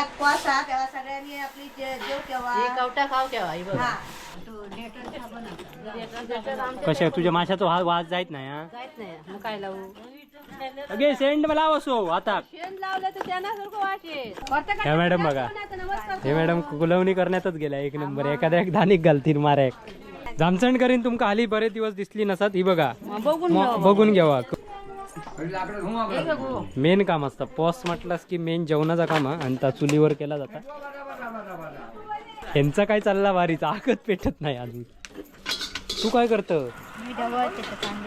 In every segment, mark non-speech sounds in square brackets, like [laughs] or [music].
कोसा तेव्हा सगळ्यांनी आपली जे- जेव केव्हा ही कवटा खाऊ केव्हा ही बघ. हा. कशा तुझ्या माशाचा हा वाज जायत नाही हा? जायच नाही. मग काय लावू? अगे सेंड मला असो आता. शेण लावलं तर त्यांना सारखं वाटेल ह्या मॅडम बघा. हे मॅडम कुलवणी करण्यातच गेला एक नंबर. एखाद्या एक धानिक घालतील मारा. एक जामसण करीन तुमका हाली बरेच दिवस दिसली नसत ही बघा. बघून म- बघून घ्यावा. मेन काम असतं. पॉस म्हटलंस की मेन जेवणाचा काम आणि त्या चुलीवर केला जाता. यांचा काय चालला वारीचा? आकत पेटत नाही अजून. तू काय करत?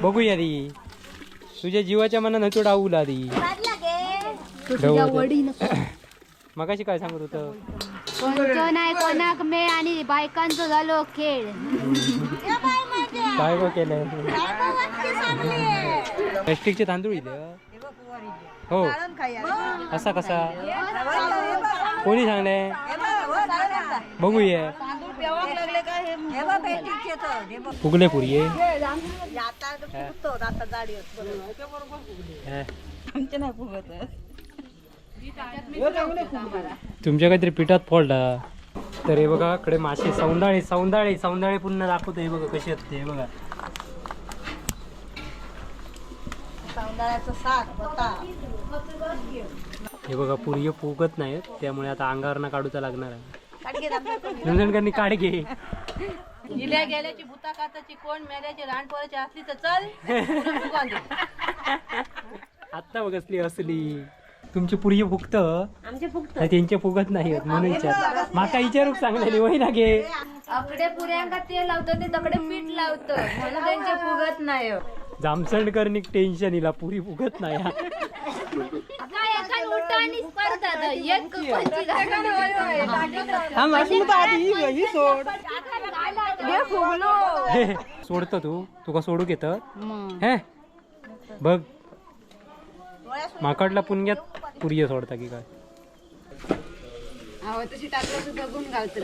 बघूया दी तुझ्या जीवाच्या मनानं तू डावू आधी. [laughs] मगाशी काय सांगत होतं? कोणाक मेळ आणि बायकांचं झालो खेळ. [laughs] काय गो केलंय? प्लॅस्टिकचे तांदूळ इले हो? असा कसा कोणी सांगले बघूया. फुगले पुरी तुमच्या काहीतरी पिठात फॉल्ट तर हे बघा कडे मासे सौंदाळे सौंदाळे सौंदाळे पुन्हा दाखवतो. हे बघा कशी असते हे बघा. हे बघा पुरी फुगत नाहीत त्यामुळे आता अंगावरनं काढूचा लागणार आहे. काढ घे गेल्याची भूता काताची कोण मेल्याची रानपोराची असली तर चल. [laughs] आत्ता बघ असली असली. तुमची पुरी फुगत आमचे फुगत त्यांचे फुगत नाही म्हणून विचार माका विचारूक सांगलेली वही ना घे अकडे पुऱ्यांका ते लावतो ते तकडे पीठ लावतो. म्हणून त्यांचे फुगत नाही जामसंडकरनी टेन्शन इला पुरी फुगत नाही. हा. हे, सोडतो तू. तुका सोडूक येत हे बघ. माकडला पुणग्यात पुरी सोडता की काय? तशी टाकलं सुद्धा गुण घालतो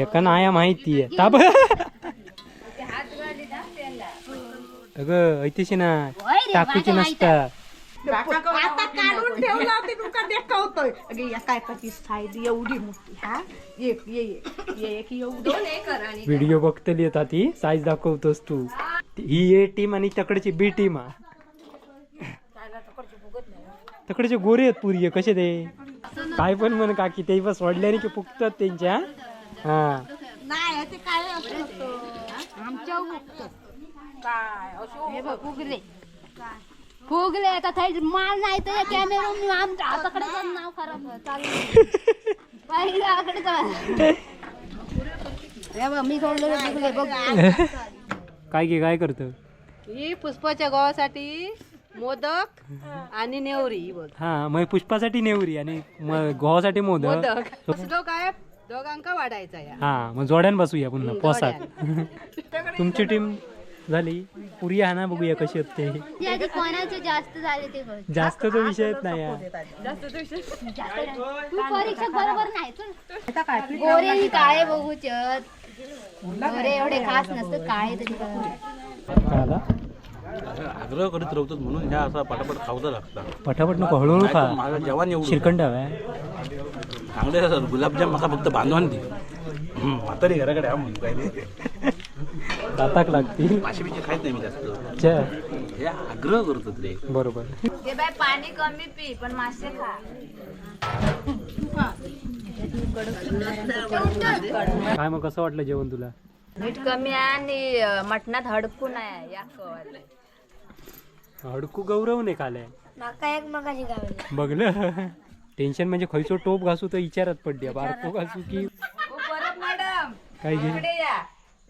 एका नाया माहिती आहे. ताब अगं ऐतिशी ना टाकूची नसता आता काढून ठेवला ते तुमचा देखावतोय अगे या काय कशी साईड एवढी मोठी हा? एक ये ये. ये एक एवढी व्हिडिओ बघतली येतात ती साईज दाखवतोस तू. ही ए टीम आणि तकडची बी टीम हा तकडचे गोरे आहेत पुरी कसे ते? काय पण म्हण काकी ते पण सोडल्याने की फुगतात त्यांच्या हा? फुगले फुगले आता थंय माल नाही तर कॅमेरा आमच्या हाताकडे पण नाव खराब चालू चाल मी सोडलेले फुगले बघ. [laughs] काय की काय करत? ही पुष्पाच्या गव्हासाठी मोदक आणि नेवरी ही बघ. हा मग पुष्पासाठी नेवरी आणि मग गोवासाठी मोदक. [laughs] काय? दोघांका वाढायचा या. हा मग जोड्यान बसूया पुन्हा पोसात. [laughs] तुमची टीम झाली. पुरी हा ना बघूया कशी असते ती आधी कोणाचे जास्त झाले ते कळ जास्त तो विषयच नाही हा. तू परीक्षा बरोबर नाही चल. गोरे ही काळे बघूचत गोरे एवढे खास नसतं काळे तरी. काय आला? आग्रह करीत राहतात म्हणून ह्या असा पटापट खावचा लागता पटापट नको हळूहळू खा. माझा जेवण एवढं. श्रीखंड हवाय चांगले असतात गुलाबजाम म्हाका फक्त बांधवान दे. हम्म, म्हातारी घराकडे हा म्हणून काय. दाताक लागतील माशी बिशी खायत नाही मी जास्त. च्या, हे आग्रह करतात रे. बरोबर. ते बाय पाणी कमी पी पण मासे खा. काय मग कसं वाटलं जेवण तुला? मीठ कमी आहे आणि मटणात हडकून आहे या हडकू गौरव नाही खाले माका एक मगाशी गावली. बघलं? टेन्शन म्हणजे खयचो टोप घासू तर विचारात पडली. बारको घासू की? परत मॅडम काय घे इकडे या.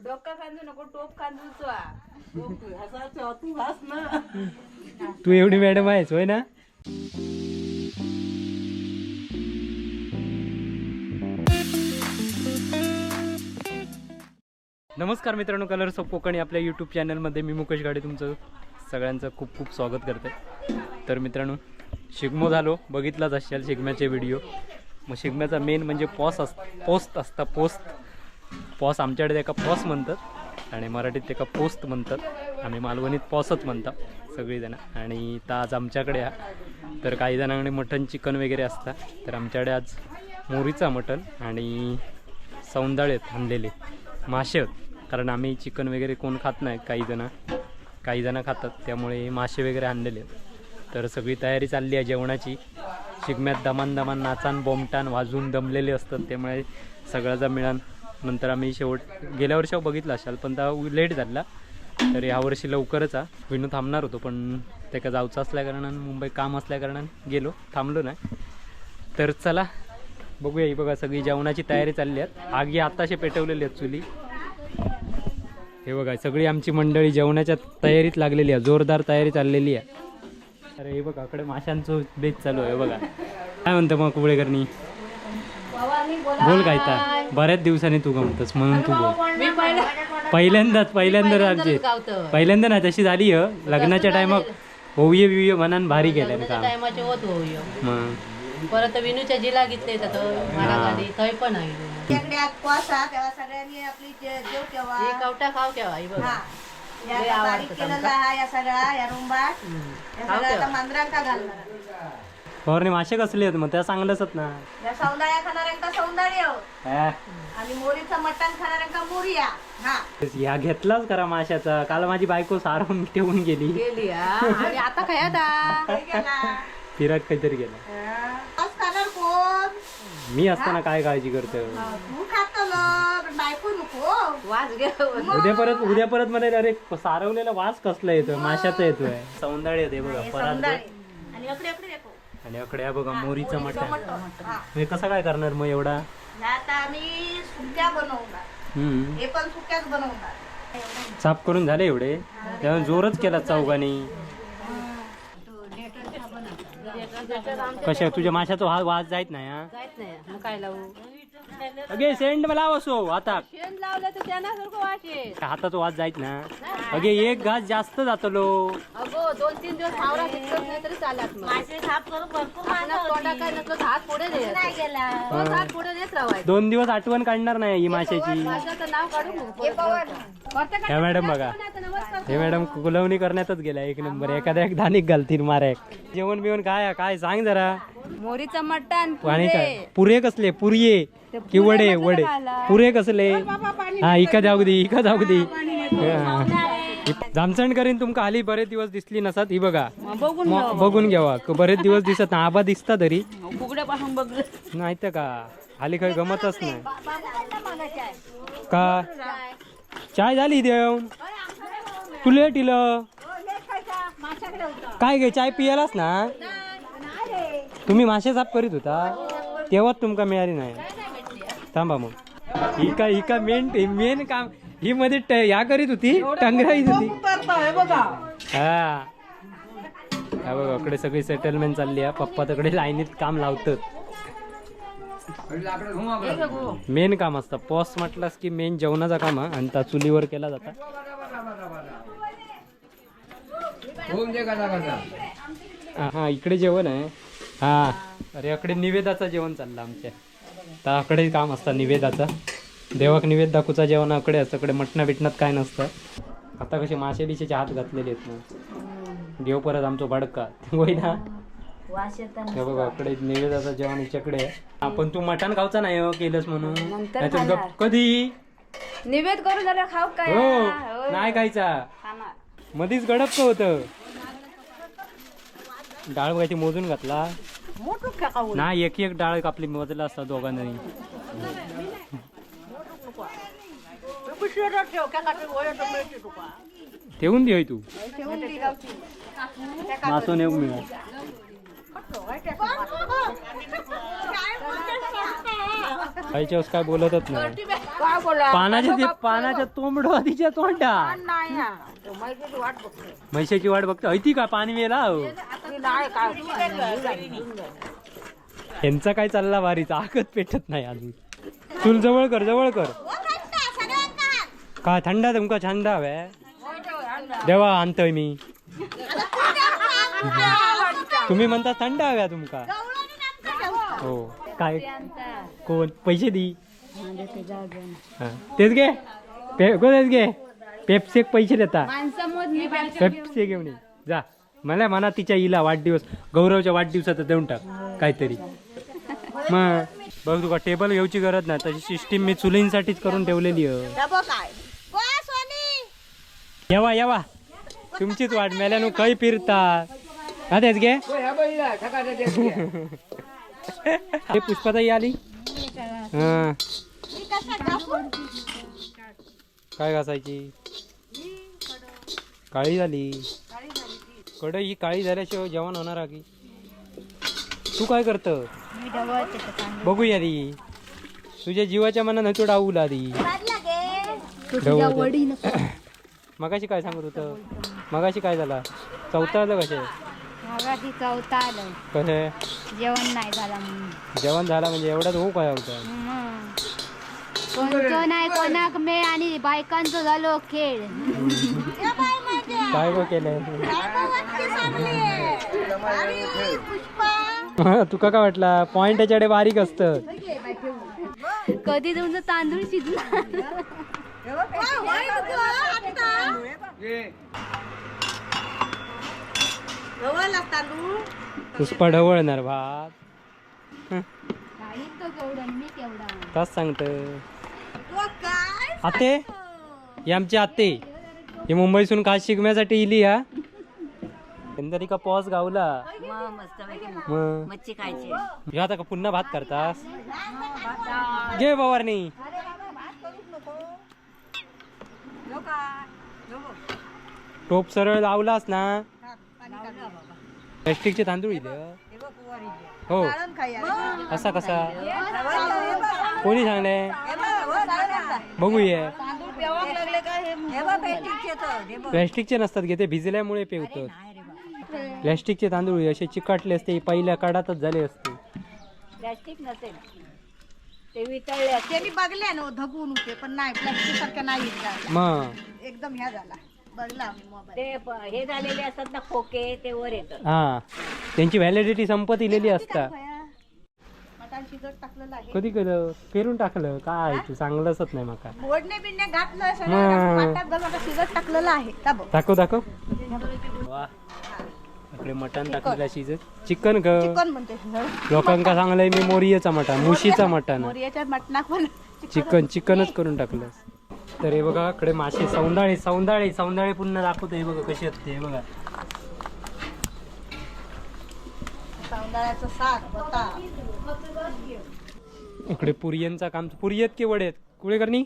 डोका खांदू नको टोप खांदूच तू एवढी मॅडम आहेस होय ना? नमस्कार मित्रांनो कलर्स ऑफ कोकण आपल्या यूट्यूब चॅनलमध्ये मी मुकेश गाडे तुमचं सगळ्यांचं खूप खूप स्वागत करते. तर मित्रांनो शिगमो झालो बघितलाच असेल शिगम्याचे व्हिडिओ मग शिगम्याचा मेन म्हणजे पॉस अस पोस्त असता पोस्त पॉस आमच्याकडे एका पॉस म्हणतात आणि मराठीत एका पोस्त म्हणतात. आम्ही मालवणीत पॉसच म्हणतात सगळीजणं. आणि तर आज आमच्याकडे हा. तर काही जणांकडे मटन चिकन वगैरे असतात. तर आमच्याकडे आज मोरीचा मटन आणि सौंदाळे आहेत आणलेले. मासे आहेत. कारण आम्ही चिकन वगैरे कोण खात नाही काही जणं. काही जण खातात त्यामुळे मासे वगैरे आणलेले आहेत. तर सगळी तयारी चालली आहे जेवणाची. शिगम्यात दमान दमान नाचान बोमटान वाजून दमलेले असतात त्यामुळे सगळ्याचा मिळान नंतर आम्ही शेवट गेल्या वर्षी बघितला असाल पण त्या लेट झाला. तर यावर्षी लवकरच आ विनू थांबणार होतो पण त्याका जाऊचं असल्याकारणानं मुंबई काम असल्याकारणानं गेलो थांबलो नाही. तर चला बघूया ही बघा सगळी जेवणाची तयारी चालली आहे. आगी आताशे पेटवलेली आहेत चुली. हे बघा सगळी आमची मंडळी जेवणाच्या तयारीत लागलेली आहे जोरदार तयारी चाललेली आहे. अरे हे बघा इकडे माशांचं बेत चालू आहे बघा. काय म्हणतं मग कुबळेकरनी? बोल काय ता बऱ्याच दिवसांनी तू गमतस म्हणून तू बोल. पहिल्यांदाच पहिल्यांदा गावतं पहिल्यांदा ना तशी झाली ह. लग्नाच्या टायमाक होऊये बिऊये मनान भारी केलं काम. परत विनूच्या जिला घेतले गाडी थंय पण आहे. त्याकडे आज कोसा तेव्हा सगळ्यांनी आपली जे- जेव हे तेव्हा कवटा खाव केव्हा ही बघ हा. या लय आता आवडतं बारीक केलेला हा या सगळा या रुंबात या खाऊ सगळ्या आता तेव्हा. मांजरांका घालणार फवारणी मासे कसले आहेत मग त्या चांगलंच ना. या सौंदाळ्या खाणाऱ्यांका सौंदाळ्य हा. आणि मोरीचं मटण खाणाऱ्यांका मोरिया हा. ह्या घेतलाच करा माशाचा. काल माझी बायको सारवून ठेवून गेली. गेली हा. आणि आता काय आता? गेला फिरत काहीतरी गेला. हा. मी असताना काय काळजी करतो? तू खातो बायको नको. वाज घे. उद्या परत उद्या परत मला अरे सारवलेला वास कसला येतोय? माशाचा येतोय. सौंदाळे येते बघा परात सौंदाळी. आणि अकडे आणि अकडे हा बघा मोरीचं मटण. हा. हे कसं काय करणार मग एवढा? ह्या आता आम्ही सुक्या बनवणार. हम्म. हे पण सुक्याच बनवणार. साफ करून झाले एवढे? तेव्हा जोरच केला चौघानी. कशा तुझ्या माशाचा हा वास जायत नाही हा? जायत नाही. मग काय लावू? अगे सेंड मला असो आता. शेण लावलं तर त्यांना वास येत हाताचा वास जायत ना अगे एक घास जास्त जातलो. दोन तीन दिवस मावरा नाही तरी चालत मग. मासे साफ करून भरपूर आपला तोंडा काय नसलं तर हात पुढे दे नाही गेला. रोज हात पुढे देत राहायचं दोन दिवस आठवण काढणार नाही ही माशाची. नाव ह्या मॅडम बघा. हे मॅडम कुलवणी करण्यातच गेल्या. एक नंबर. एखाद्या एक धानिक घालतील मारे जेवण बिवण काय आहे? काय सांग जरा. मोरीचं मटण आणि काय? पुरे कसले? पुरिये. कि वडे वडे. पुरे कसले? हा इका जाऊ दे इका जाऊ दे. जामसण करीन तुमका हाली बरेच दिवस दिसली नसत ही बघा. म- बघून घ्यावा. क- बरेच दिवस दिसत ना आबा दिसता तरी. फुगड्यापासून बघ. नाही तर का? हाली काही गमतच नाही. का? चाय झाली देव. तू लेट इल. काय गे चाय पियालाच ना? तुम्ही मासे साफ करीत होता? तेव्हाच तुमका मिळाली नाही. थांबा मग. ही का ही का मेन मेन काम ही मध्ये ह्या करीत होती टंगराईत होती. हा. हा बघा इकडे सगळी सेटलमेंट चालली आहे. पप्पा तिकडे लाईनीत काम लावतात. मेन काम असतं. पॉस म्हटलंस की मेन जेवणाचा काम हा आणि त्या चुलीवर केला जाता. हा हा, इकडे जेवण आहे. हा. अरे इकडे निवेदाचं जेवण चाललं आमच्या. तर अकडे काम असतं निवेदाचं. देवाक निवेद दाखवचा जेवण अकडे असतं इकडे मटणा बिटणात काय नसतं. आता कसे मासे बिशेचे हात घातलेले आहेत ना देव परत आमचं भडका. होय ना? हे बघा इकडे निवेदाचं जेवण हिच्याकडे आहे. हा, पण तू मटण खावचा नाही हो केलंस म्हणून. नाहीतर गप- कधी? निवेद करून झालं खाऊ काय हो नाही खायचा. मधीच गडप का होत? डाळ काय ती मोजून घातला. नाही एक एक डाळ कापली मोजला असता दोघांनी. ठेवून दे होय तू मासो नेऊ मिळा खायच्या काय बोलतच नाही. काय बोला पानाच्या ते पानाच्या तोंबडो तिच्या तोंडा. नाही तो वाट म्हैशाची वाट बघतो ऐती का पाणी मेला हो. ती नाही काय? यांचा काय चालला वारी ताकद पेटत नाही अजून. चूल जवळ कर जवळ कर. का थंड तुमका छान हवे देवा आणतोय मी. तुम्ही म्हणता थंड हव्या तुमका. हो. काय? कोण? पैसे दी. तेच घे. पे- घे? पेप्सेक पैसे देता. पेप्से पेप्सी घेऊन ये. जा. मला म्हणा तिच्या इला वाढदिवस गौरवच्या वाढदिवसाचा देऊन टाक काहीतरी. मग बघ तुका टेबल घेऊची गरज नाही तशी सिस्टीम मी चुलींसाठीच करून ठेवलेली येवा येवा तुमचीच वाट मेल्यानु खंय फिरता हा तेच घे. हे पुष्पाताई आली? हा. कसा घासू काय घासायची? काळी झाली. कडे ही काळी झाल्याशिवाय जेवण होणार की? तू काय करत बघूया दी तुझ्या जीवाच्या मनानं तू तुझ्या वडी नको [coughs] मगाशी काय सांगत होतं? मगाशी काय झाला? चौथा आलं कसे? मगाशी चौथा आलं. कसे? जेवण नाही झालं म्हणून. जेवण झाला म्हणजे एवढाच हो काय होतं मग. नाही कोणाक मेळ आणि बायकांचं झालो खेळ. काय गं केलंय पुष्पा [laughs] तुका काय वाटला? पॉइंट याच्याकडे बारीक असतं. कधी तुमचं तांदूळ शिजला. ढवळणार भात तास सांगत. आते? ही आमची आते. ही मुंबईसून खास शिकण्यासाठी इली हा? तरी का पॉज गावला. मग. मच्छी खायची. ह्यो आता का पुन्हा भात करतास? घे पवारनी टोप सरळ लावलास ना? प्लॅस्टिकचे तांदूळ इले. हो असा कसा कोणी सांगले? बघूया. प्लॅस्टिकचे नसतात गे ते भिजल्यामुळे पेवतात. प्लॅस्टिकचे तांदूळ असे चिकटले असते पहिल्या काळातच झाले असते. प्लॅस्टिक नसेल ते वितळले त्यांनी बघल्या ना धगून होते पण नाही प्लास्टिक सारख्या नाही. मग? एकदम ह्या झाला. बघला आम्ही मोबाईल ते प- हे झालेले असतात ना खोके ते वर येतात. हा. त्यांची व्हॅलिडिटी संपत इलेली असता. मटण शिजत टाकलेलं आहे. कधी केलं पेरून टाकलं काय तू चांगलंच नाही माका. मोडणे बिडणे घातलं पाटात आता शिजत टाकलेलं आहे. दाखव दाखव. वा. इकडे मटण टाकलेलं शिजत. चिकन ग. चिकन म्हणते लोकांका सांगलंय मी मोरियाचा मटण मुशीचा मटण मोरियाच्या मटणात पण चिकन चिकनच करून टाकलं. तर हे बघा इकडे मासे सौंदाळे सौंदाळे सौंदाळे पुन्हा दाखवतो. हे बघा कशी असते हे बघा. साग इकडे पुरियांचा काम. पुरी आहेत की वडे आहेत? कुळे करणी?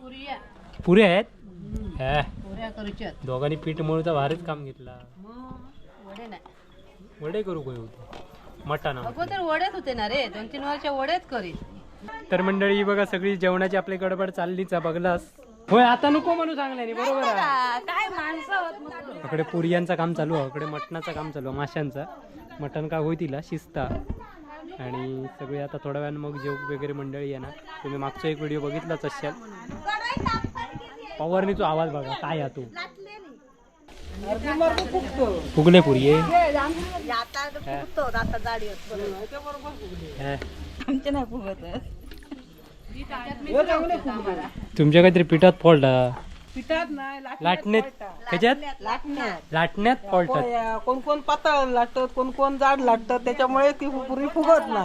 पुरिया. पुरे आहेत? हे, पुऱ्या करूच्यात. दोघांनी पीठ मळूचा भारीच काम घेतला. वडे नाही. वडे करू काय होते मटण अगोदर वडेच होते ना रे दोन तीन वर्ष वडेच करीत तर मंडळी बघा सगळी जेवणाची आपली गडबड चाललीच आहे, बघलास? होय आता नको म्हणू सांगले बरोबर आहे. काय माणसं होत नसतो इकडे पुरियांचं काम चालू आहे इकडे मटणाचं काम चालू आहे माशांचं. मटण का होई तिला? शिजता आणि सगळे आता थोड्या वेळानं मग जेव वगैरे मंडळी येणार. तुम्ही मागचा एक व्हिडिओ बघितलाच असाल. पवारनीचा आवाज बघा काय आहे तो? फुगले पुरी तुमच्या काहीतरी पिठात फॉल्ट लाटण्यात त्याच्यात लाटण्यात. फॉल्ट कोण कोण पातळ लागतात कोण कोण जाड लागतात त्याच्यामुळे ती पुरी फुगत ना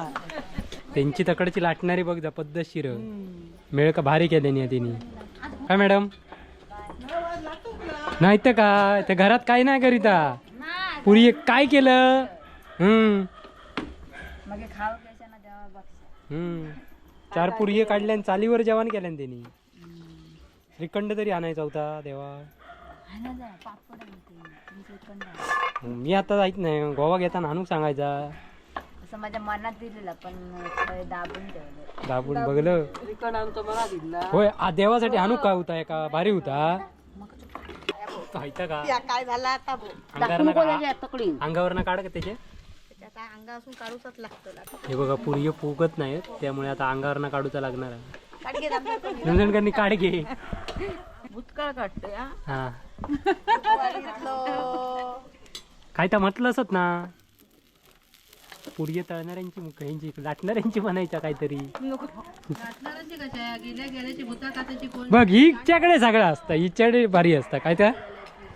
त्यांची तकडची लाटणारी बघ जा पद्धतशीर. मेळ का भारी केल्यानी आहे तिने. काय मॅडम. नाही तर काय त्या घरात काय नाही करीता? पुरी काय केलं? हम्म. हम्म. चार पुरी काढल्या आणि चालीवर जेवण केल्या ना त्यांनी. श्रीखंड तरी आणायचा होता देवा. मी आता जायच नाही. गोवा घेताना आणूक सांगायचा. असं माझ्या मनात दिलेलं पण थोडं दाबून ठेवलं. दाबून बघलं. श्रीखंड आणतो मला दिला. होय आ देवासाठी आणू काय होता? एका भारी होता. माहिती का? या काय झाला आता भो अंगावर अंगावर काढ का त्याचे? त्याच्या अंगासून काढूच लागतं आता. हे बघा पुरी फुगत नाहीत त्यामुळे आता अंगावर काढूचा लागणार आहे. काढ घे दाबो. रंजनकरनी काढ घे भूतकाळ काढते हा? हा. वाढीतलं. काय तर म्हटलं असत ना? पुरी तळणाऱ्यांची मुख यांची लाटणाऱ्यांची म्हणायच्या काहीतरी. लाटणाऱ्यांची कशा गेल्या गेल्याची भूता काताची कोण? बघ हिच्याकडे सगळं असतं हिच्याकडे भारी असतं. काय त्या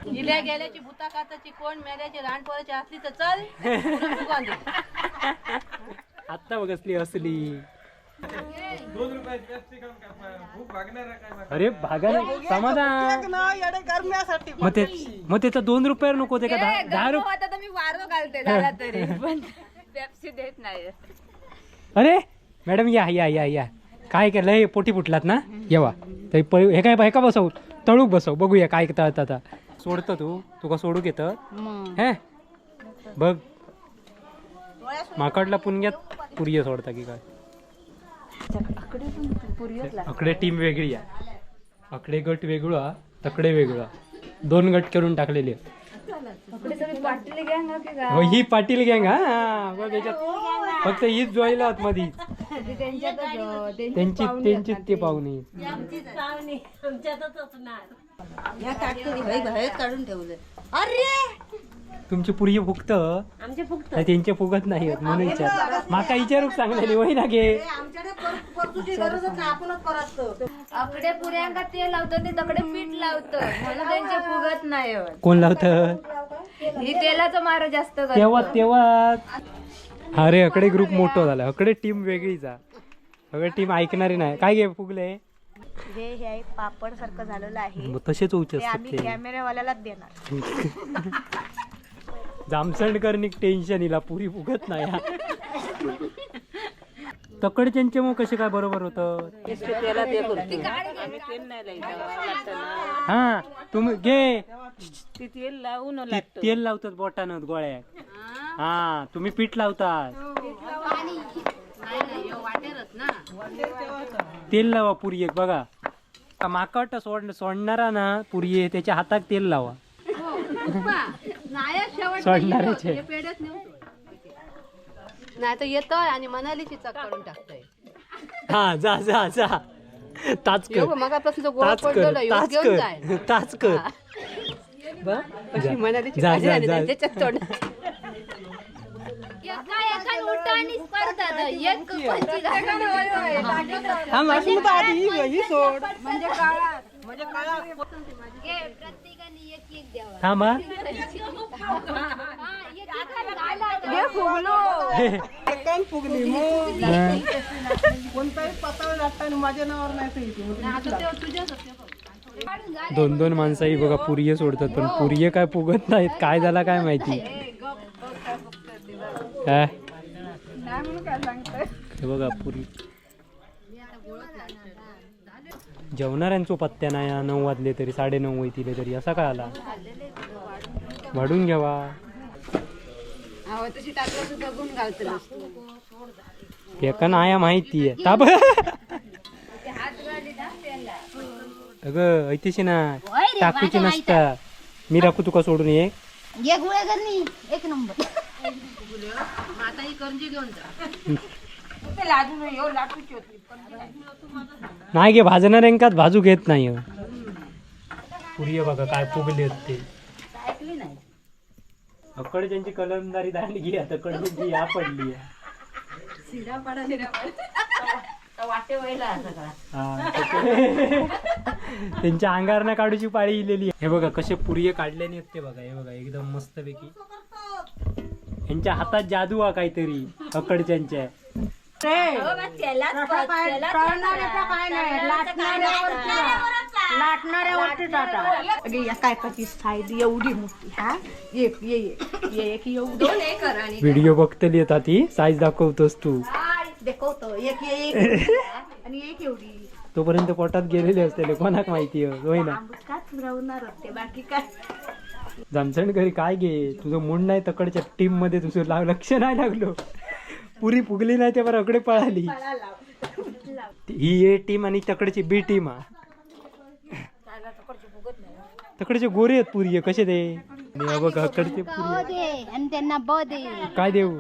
गेल्या गेल्याची भूता काताची कोण मेल्याची रान पोराची असली तर चल. फुगवून आत्ता बघ असली. असली अरे भागा समाधान. ना येडे गरम्यासाठी मग ते मग त्याचा दोन रुपयावर नको ते का दहा दहा रुपये आता तर मी वारो घालते झाला तरी. [laughs] पण पेप्सी देत नाही अरे मॅडम या या या या. काय केलं? हे पोटी फुटलात ना? येवा. तर हे काय हे का बसव? तळूक बसव. बघूया काय तळत आता. सोडतं तू. तुका सोडूक येतं हे? बघ. माकडला पुणग्यात पुरिय सोडता की काय? अकडे टीम वेगळी आहे. अकडे गट वेगळा तकडे वेगळा. दोन गट करून टाकलेले. हो ही पाटील गँग हा बघ याच्यात फक्त हीच जॉईला आत मधी त्यांची त्यांची ते पाहुणे. या बाहेर काढून ठेवलंय. अरे! तुमची पुरी फुगत आमचे फुगत त्यांचे फुगत नाही म्हणून विचार माका विचारूक सांगलेली वय ना गे? पुऱ्यांका ते लावतो ते तकडे पीठ लावतो म्हणून त्यांचे फुगत नाही होत. कोण लावत? ही तेलाचं मार जास्त करतो. तेव्हा तेव्हा. अरे अकडे ग्रुप मोठं झाला. अकडे टीम वेगळीच आहे अकडे टीम ऐकणारी नाही. काय गे फुगले? हे हे आहे पापड सारखं झालेलं आहे. मग तसेच उच ते असतात आम्ही ते कॅमेरावाल्यालाच देणार. [laughs] जामसंडकर टेन्शन इला पुरी फुगत नाही. हा. तकडच्यांचे मग कसे काय बरोबर होतं? त्याला ते करतो आम्ही तेल नाही लावतो हा तुम्ही घे. ते तेल लावून ते तेल लावतात बोटानं गोळ्यात हा तुम्ही पीठ लावतात. तेल लावा पुरी एक बघा. माका वाटतं सोड सोडणारा ना पुरी त्याच्या हातात तेल लावा. पेढ्यात नेऊन नाही तर येतोय आणि मनालीची चक काढून टाकतोय. हा जा जा जा. ताच कर. गोळ पडलेला घेऊन जाय. ताच कर. बघ कशी मनालीची जा, भाजी जा, आणि जा. त्याच्यात तोंड. एका एका उलटानी स्पर्धा आता. एक कोणची घालून हा माशी तर आधी ही ही सोड म्हणजे काळात म्हणजे काळा घे, प्रत्येकाने एक एक द्यावा थांबा हा, एक एक घाला. एकान फुगली मग कोणताही पातळ लागता माझ्या नावावर नाही ते इथे. दोन दोन माणसाही बघा पुरिये सोडतात पण पुरिये काय फुगत नाहीत काय झाला काय माहिती काय हे बघा पुरी जेवणाऱ्यांचो पत्त्या नाही नऊ वाजले तरी साडे नऊ होईतिले तरी असा काय आला वाढून घ्यावा. एका नाया माहिती आहे. ताब अगं ऐतिशी ना टाकूची नसता. मी राखू तुका सोडून एक. एक गोळ्या करणी एक नंबर आता ही करंजी घेऊन जा. नाही गे भाजणाऱ्यांकाच भाजू घेत नाही हो. पुरी आहे बघा काय फुगले ते. अकड त्यांची कलमदारी दांडगी आता कडची या पडली त्यांच्या अंगारना काढूची पाळी इलेली आहे. हे बघा कसे पुरिये काढल्याने आहेत ते बघा हे बघा एकदम मस्त पैकी यांच्या हातात जादू हा काहीतरी अकडच्यांच्या लाटणाऱ्यावरती टाटा अगे या काय कशी साईज एवढी मोठी हा? एक ये ये ये एक एवढी. व्हिडिओ बघतली येतात ती साईज दाखवतोस तू. देखवतो एक ये एक. आणि एक एवढी. तोपर्यंत पोटात गेलेले असते कोणाक माहिती आहे, होय ना? काच राहणार होते बाकी काय. जामसण घरी काय घे तुझं मूड नाही तकडच्या टीममध्ये तुझं लाव लक्ष नाही लागलो. पुरी फुगली नाही तेव्हा अकडे पळाली. ही ए टीम आणि तकडची बी टीम हा तकडचे गोरे आहेत पुरी कसे अकडचे पुरी दे आणि त्यांना ब दे. काय देऊ?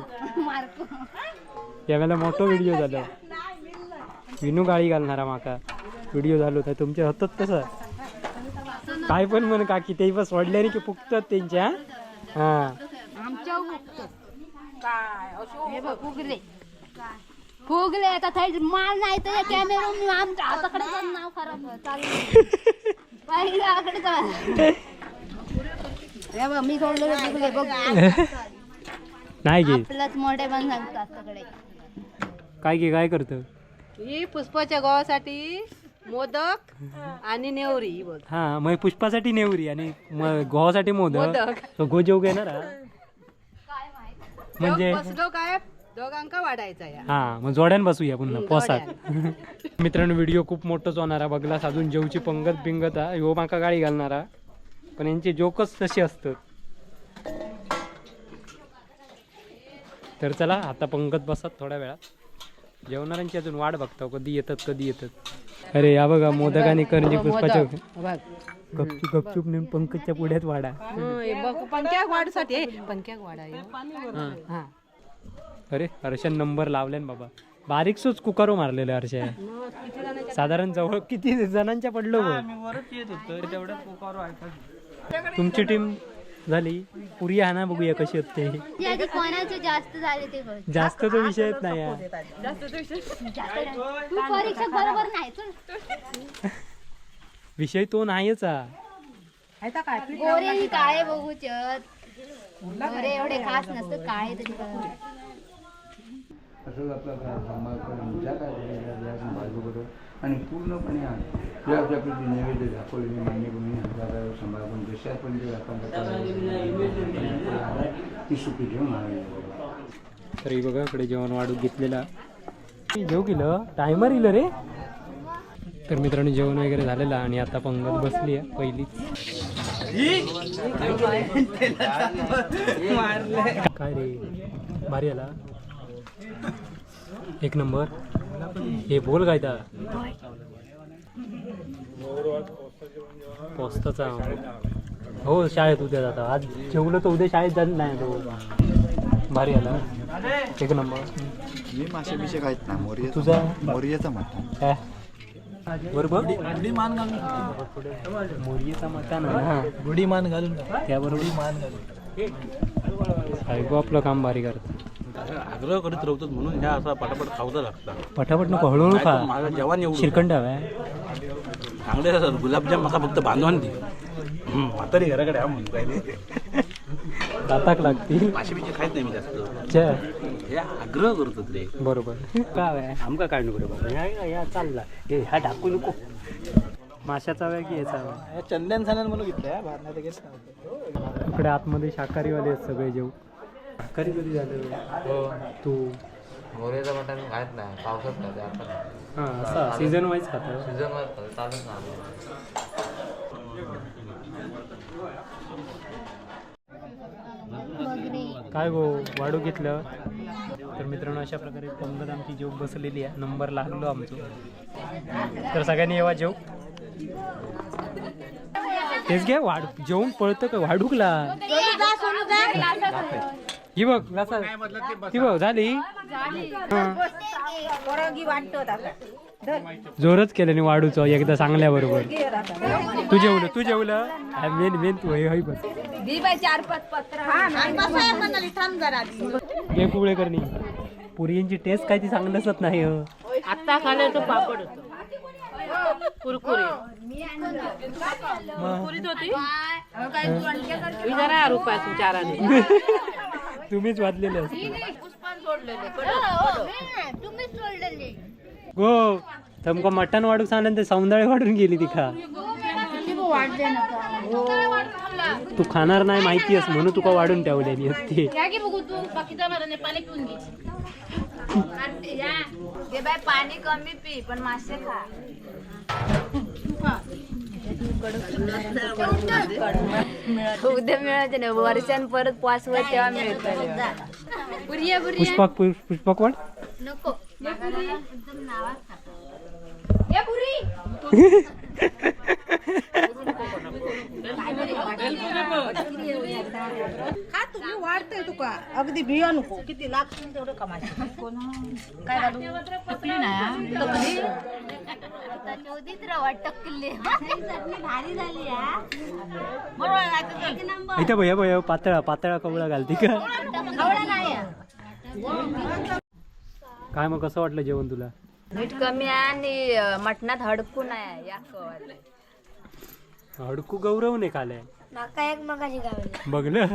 यावेळेला मोठा व्हिडिओ झाला. विनू गाळी घालणारा माका. व्हिडिओ झालो तर तुमच्या हातात तसं. काय पण म्हण काकी ते पण सोडल्याने की फुगतात त्यांच्या. हा. आमच्या फुगले फुगले आता थंय माल नाही तर कॅमेरा मी आमच्या हाताकडे पण नाव खराब चालू पहिल्याकडे जा बघ मी सोडलेले फुगले बघ. नाही घे आपलंच मोठे पण सांगतात सगळे काय घे काय करतं? ही पुष्पाच्या गावासाठी मोदक आणि नेवरी ही बघ. हा मग पुष्पासाठी नेवरी आणि म- गोवासाठी मोदक. मोदक. तो गो जेव घेणार हा? म्हणजे बसलो काय? दोघांका वाढायचा या. हा मग जोड्यान बसूया पुन्हा पोसात. मित्रांनो व्हिडिओ खूप मोठंच होणार बघला साधून जेवची पंगत बिंगत हा. ह्यो माका गाडी घालणारा पण यांचे जोकच तसे असतात. तर चला आता पंगत बसत थोड्या वेळात. जेवणाऱ्यांची अजून वाट बघतो कधी येतात कधी येतात. अरे या बघा मोदक आणि करंजी पुष्पाच्या बघ. गपचूप गपचूप नेऊन पंकजच्या पुढ्यात वाडा पंक्याक वाढसाठी हे पंक्याक हे. हा. अरे हर्षन नंबर लावल्यान बाबा. बारीकसोच कुकारो मारलेलं हर्ष साधारण जवळ किती जणांच्या पडलो बघ. तुमची टीम झाली. पुरी हा ना बघूया कशी होते. ती आधी कोणाचे जास्त झाले ते कळ जास्त तो विषयच नाही. तू परीक्षा बरोबर नाही चल. विषय तो नाहीच हा. गोरे काळे बघूचत गोरे एवढे खास नसतं काळे तरी. असंच आपला काय सांभाळ ज्या काय या बाजूकडं आणि पूर्णपणे ज्या प्रती नैवेद्य दाखवले मी मान्य करून हजार सांभाळ. करून जशा पण जे आपण ती सुखी घेऊन आणावी तरी बघा इकडे जेवण वाढून घेतलेला. जेव केलं? टायमर इलं रे. तर मित्रांनो जेवण वगैरे झालेलं आणि आता पंगत बसली आहे पहिलीच काय रे? भारी आला. एक नंबर. हे बोल काय ता पोस्ताचा हो शाळेत उद्या जाता. आज जेवलं तर उद्या शाळेत जात नाही तो. भारी आला. एक नंबर. मी मासे बिशे खायत ना मोर्या तुझा? मोर्याचा म्हणतो काय बरोबर? मोरीचा मता ना? गुढी मान घालून. त्याबरोबर. मान घालून. साहेब आपलं काम भारी करतात आग्रह करीत राहतात म्हणून ह्या असा पटापट खावचा लागतात पटापट नको हळूहळू खा. माझा जेवण एवढं. श्रीखंड हवाय. चांगले असतात गुलाबजाम म्हाका फक्त बांधवान दे. म्हातारी घराकडे हा म्हणून काय. दाताक लागतील. मासे बिशे खायत नाही मी जास्त. हे आग्रह करतात रे. बरोबर. का हवाय? आमका काय नको रे बाबा. ह्या ह्या चालला. हे ह्या टाकू नको. माशाचा हवाय की याचा हवाय चंदन सानन म्हणून घेतलं. इकडे आतमध्ये शाकाहारीवाले आहेत सगळे जेव. शाकाहारी कधी झालं? तू? मोरेचा मटण खायत नाही पावसात नाही आता हां असा सीझन वाईज खाता. सीझन वर चालूच ना काय गो वाढू घेतलं? तर मित्रांनो अशा प्रकारे पंगत आमची जेव बसलेली आहे. नंबर लागलो आमचो. तर सगळ्यांनी येवा जेव. तेच घ्या वाढ जेवून पळतं का? वाढूकला ही बघ. ती बघ झाली. जोरच केलं नाही वाढूचं एकदा सांगल्या बरोबर तू जेवलं तू जेवलं. मेन मेन तू हे आधी. हे कुबळे करणी पुरींची टेस्ट काय ती सांगलंच नाही हो. आता खाल्लं तर पापड होतो. कुरकुरी कुरकुरीत होती? जरा चार [laughs] तुम्हीच वाचलेले गो तुमका मटण वाढूक सांगून ते सौंदर्य वाढून गेली ती खा वाढले नका तू खाणार नाही माहिती अस म्हणून तुका वाढून ठेवलेली असते पाणी कमी पी पण मासे खा. उद्या मिळायचे नाही. वर्षान परत पाच वर्ष तेव्हा मिळत बुरिया बुरिया. पुष्पक पुष- पुष्पक वाढ नको. या पुरी. [laughs] खा तुम्ही वाढते तुका. अगदी भिया नको किती लागतील तेवढं कमायचं. काय हा? इथं भैया भैया पातळा पातळा कवळा घालती का? हा. काय मग कसं वाटलं जेवण तुला? मीठ कमी आहे आणि मटणात हडकून आहे या. हडकू गौरवने खाल्लाय माका एक मगाची गावली. बघलं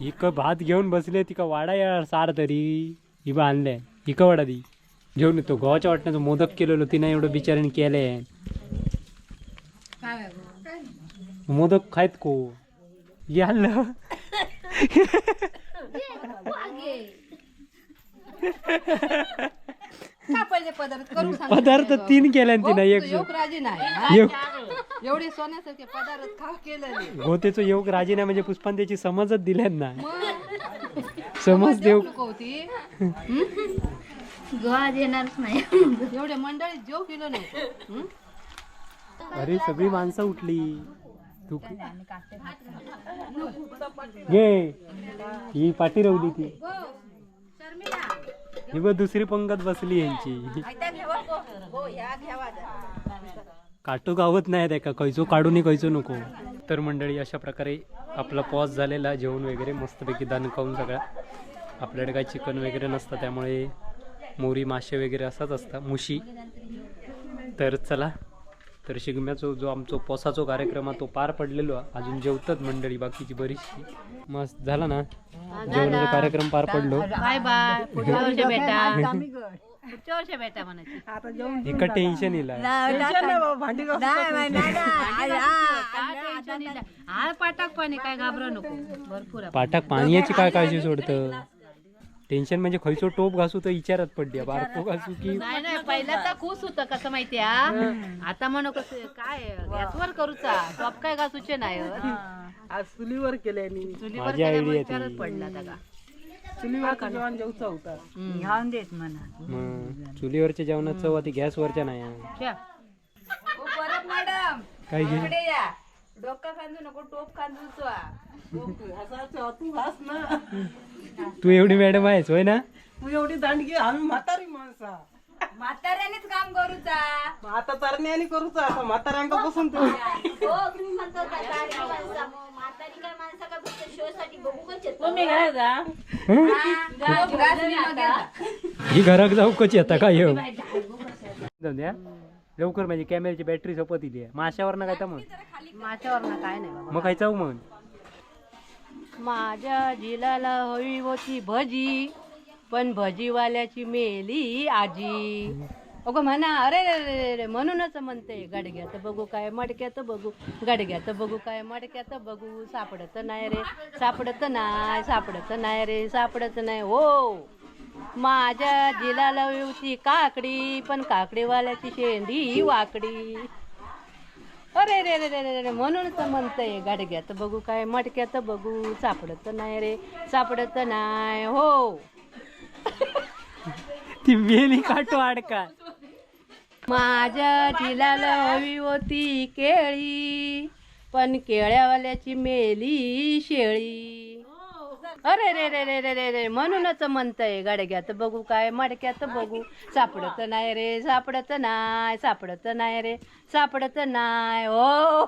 इक भात घेऊन बसले तिका वाडा यार सार तरी. ही आणले. इक वाडा ती घेऊन येतो. गव्हाच्या वाटण्याचं मोदक केलेलो तिने एवढं बिचारीने केले. मोदक खायत को? हे आणलं [laughs] [laughs] का पहिले पदार्थ करू सांग पदार्थ तीन केले तिने एक योग राजी नाही. हा? योग एवढे सोन्यासारखे पदार्थ खा केलेले गोतेचं योग राजीना म्हणजे पुष्पांत्याची समजच दिल्यात ना समज देव होती. गोवा देणारच नाही. एवढे मंडळी जेव केलं नाही. हं? अरे सगळी माणसं उठली. तू घे ही पाठी रवली ती. ही बघ दुसरी पंगत बसली यांची. काटू गावत नाही त्या का खयचो काढू नाही खयचो नको. तर मंडळी अशा प्रकारे आपला पॉज झालेला जेवण वगैरे मस्तपैकी दान खाऊन सगळ्या. आपल्याकडे काही चिकन वगैरे नसतं त्यामुळे मोरी मासे वगैरे असंच असतं मुशी. तर चला तर शिगम्याचो जो आमचो पोसाचो कार्यक्रम आहे तो पार पडलेलो. अजून जेवतात मंडळी बाकीची बरीचशी. मस्त. झाला ना? जेवणाचा कार्यक्रम पार पडलो. Bye bye. पुढच्या [laughs] वर्षी भेटा. पुढच्या वर्षी भेटा म्हणायची. आता जेवण एका टेन्शन येईल पाटाक पाणी काय घाबरू नको. भरपूर. पाटाक पाण्याची काय काळजी सोडतं? टेन्शन म्हणजे खयचो टोप घासू तर विचारात पडली बारको घासू की नाही नाही पहिला तर खुश होतं कसं माहितीये आता म्हणू कसं काय गॅसवर करूचा टॉप काय घासूचे नाही आज चुलीवर केल्यानी चुलीवर माझी idea केल्यामुळे ती. विचारच पडला त्याला चुलीवर जेवण जेवचा होता. घाऊन देत म्हणा. मग चुलीवरच्या जेवणात चव आधी गॅसवरच्या नाही. आहे. काय घे? डोकं खांदू नको टोप खांदूचा तू घास ना तू एवढी मॅडम आहेस होय ना? तू एवढी दांडगी आम्ही म्हातारी माणसा. म्हाताऱ्यानेच काम करूचा आता तरण्याने करूचा आता म्हाताऱ्यांका बसून तू हो तुम्ही म्हणता का सारी माणसं. मग म्हातारी काय माणसं का फक्त शो साठी बघू पण येतात. तुम्ही काय जा. ही घराक जाऊ कशी आता काय येऊ जाऊ द्या. लवकर माझी कॅमेऱ्याची बॅटरी सपत इली आहे माशावर ना काय तर मग? माझ्यावर ना काय नाही बाबा. मग काय जाऊ मग? माझ्या जिलाला हवी होती भजी पण भजीवाल्याची मेली आजी. अगो म्हणा अरे रे रे रे रे म्हणूनच म्हणते गडग्यात बघू काय मडक्यात बघू. गडग्यात बघू काय मडक्यात बघू. सापडत नाही रे सापडत नाही सापडत नाही रे सापडत नाही. हो. माझ्या जिलाला होती काकडी पण काकडीवाल्याची शेंडी वाकडी. अरे रे रे रे रे रे म्हणून तर म्हणतंय गाडग्यात बघू काय मटक्यात बघू सापडत नाही रे सापडत नाही हो. ती वेली काटो अडका. माझ्या जिलाला हवी होती केळी पण केळ्यावाल्याची मेली शेळी. अरे रे रे रे रे रे रे म्हणूनच म्हणतंय गाडग्यात बघू काय मडक्यात बघू. सापडत नाही रे सापडत नाही सापडत नाही रे सापडत नाही. हो.